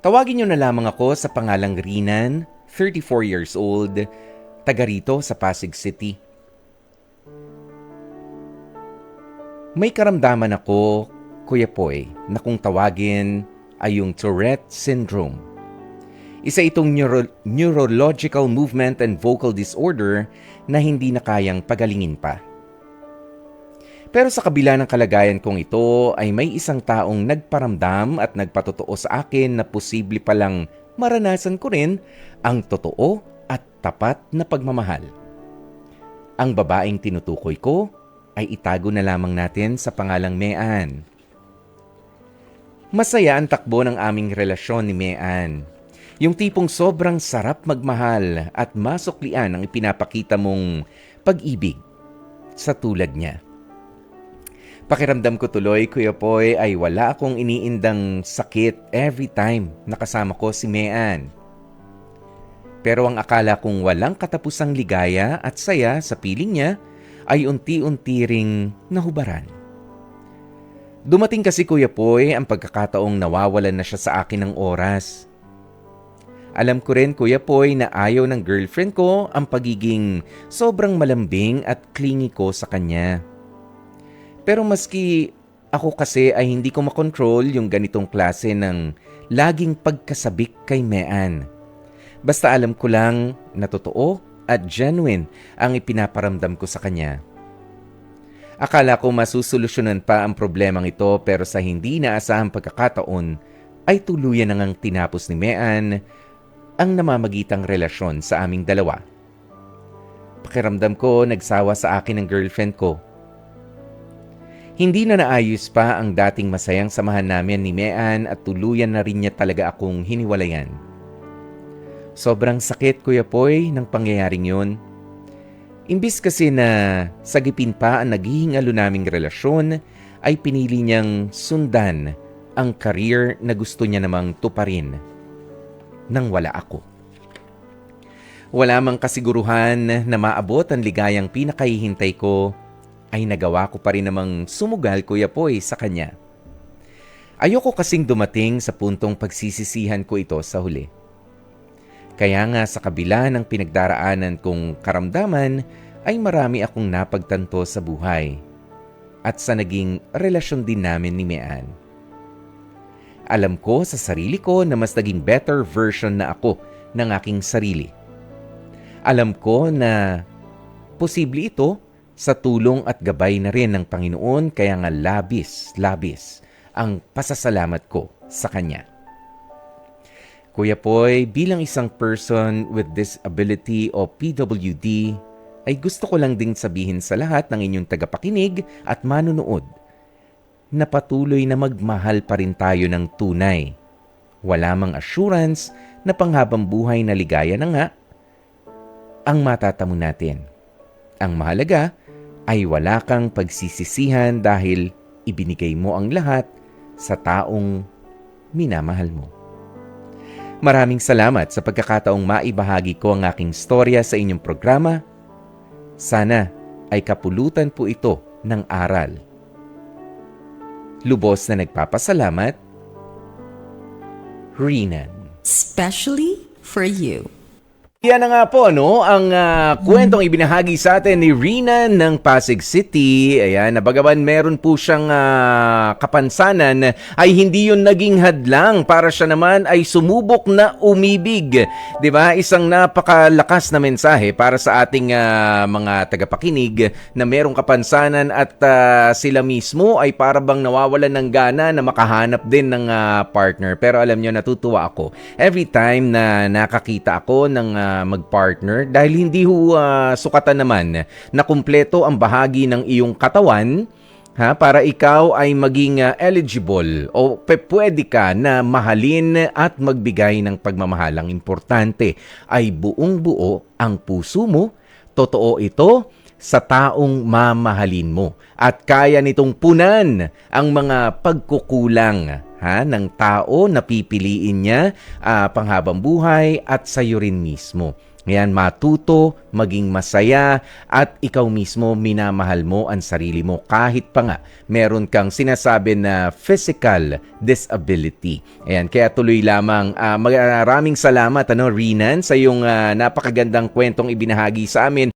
Tawagin niyo na lamang ako sa pangalang Rinan, 34 years old, taga rito sa Pasig City. May karamdaman ako, Kuya Poy, na kung tawagin ay yung Tourette Syndrome. Isa itong neuro- neurological movement and vocal disorder na hindi na kayang pagalingin pa. Pero sa kabila ng kalagayan kong ito ay may isang taong nagparamdam at nagpatotoo sa akin na posible palang maranasan ko rin ang totoo at tapat na pagmamahal. Ang babaeng tinutukoy ko ay itago na lamang natin sa pangalang Mean. Masaya ang takbo ng aming relasyon ni Mean. Yung tipong sobrang sarap magmahal at masuklian ang ipinapakita mong pag-ibig sa tulad niya. Pakiramdam ko tuloy, Kuya Poy, ay wala akong iniindang sakit every time nakasama ko si Mean. Pero ang akala kong walang katapusang ligaya at saya sa piling niya ay unti-unti ring nahubaran. Dumating kasi Kuya Poy ang pagkakataong nawawalan na siya sa akin ng oras. Alam ko rin Kuya Poy na ayaw ng girlfriend ko ang pagiging sobrang malambing at clingy ko sa kanya. Pero maski ako kasi ay hindi ko makontrol yung ganitong klase ng laging pagkasabik kay Mean. Basta alam ko lang na totoo at genuine ang ipinaparamdam ko sa kanya. Akala ko masusolusyonan pa ang problemang ito pero sa hindi naasahang pagkakataon ay tuluyan na ngang tinapos ni Mean ang namamagitang relasyon sa aming dalawa. Pakiramdam ko nagsawa sa akin ng girlfriend ko hindi na naayos pa ang dating masayang samahan namin ni Mean at tuluyan na rin niya talaga akong hiniwalayan. Sobrang sakit, Kuya Poy, ng pangyayaring yun. Imbis kasi na sagipin pa ang naghihingalo naming relasyon, ay pinili niyang sundan ang career na gusto niya namang tuparin nang wala ako. Wala mang kasiguruhan na maabot ang ligayang pinakahihintay ko ay nagawa ko pa rin namang sumugal Kuya Poy sa kanya. Ayoko kasing dumating sa puntong pagsisisihan ko ito sa huli. Kaya nga sa kabila ng pinagdaraanan kong karamdaman ay marami akong napagtanto sa buhay at sa naging relasyon din namin ni Mean. Alam ko sa sarili ko na mas naging better version na ako ng aking sarili. Alam ko na posible ito sa tulong at gabay na rin ng Panginoon kaya nga labis, labis ang pasasalamat ko sa Kanya. Kuya Poy, bilang isang person with disability o PWD, ay gusto ko lang ding sabihin sa lahat ng inyong tagapakinig at manunood na patuloy na magmahal pa rin tayo ng tunay. Wala mang assurance na panghabang buhay na ligaya na nga ang matatamo natin. Ang mahalaga ay wala kang pagsisisihan dahil ibinigay mo ang lahat sa taong minamahal mo. Maraming salamat sa pagkakataong maibahagi ko ang aking storya sa inyong programa. Sana ay kapulutan po ito ng aral. Lubos na nagpapasalamat, Renan. Especially for you. Yan na nga po, no? Ang uh, kwentong ibinahagi sa atin ni Rina ng Pasig City. Ayan, nabagaman meron po siyang uh, kapansanan ay hindi yun naging hadlang para siya naman ay sumubok na umibig. 'Di ba? Isang napakalakas na mensahe para sa ating uh, mga tagapakinig na merong kapansanan at uh, sila mismo ay para nawawalan ng gana na makahanap din ng uh, partner. Pero alam niyo natutuwa ako every time na nakakita ako ng uh, magpartner. Dahil hindi ho uh, sukatan naman na kumpleto ang bahagi ng iyong katawan ha para ikaw ay maging uh, eligible o pwede ka na mahalin at magbigay ng pagmamahalang importante. Ay buong buo ang puso mo. Totoo ito sa taong mamahalin mo at kaya nitong punan ang mga pagkukulang ha, ng tao na pipiliin niya uh, panghabang buhay at sa iyo rin mismo. Ayan, matuto, maging masaya, at ikaw mismo minamahal mo ang sarili mo kahit pa nga meron kang sinasabi na physical disability. Ayan, kaya tuloy lamang. ah, maraming salamat, ano, Rinan, sa iyong ah, napakagandang kwentong ibinahagi sa amin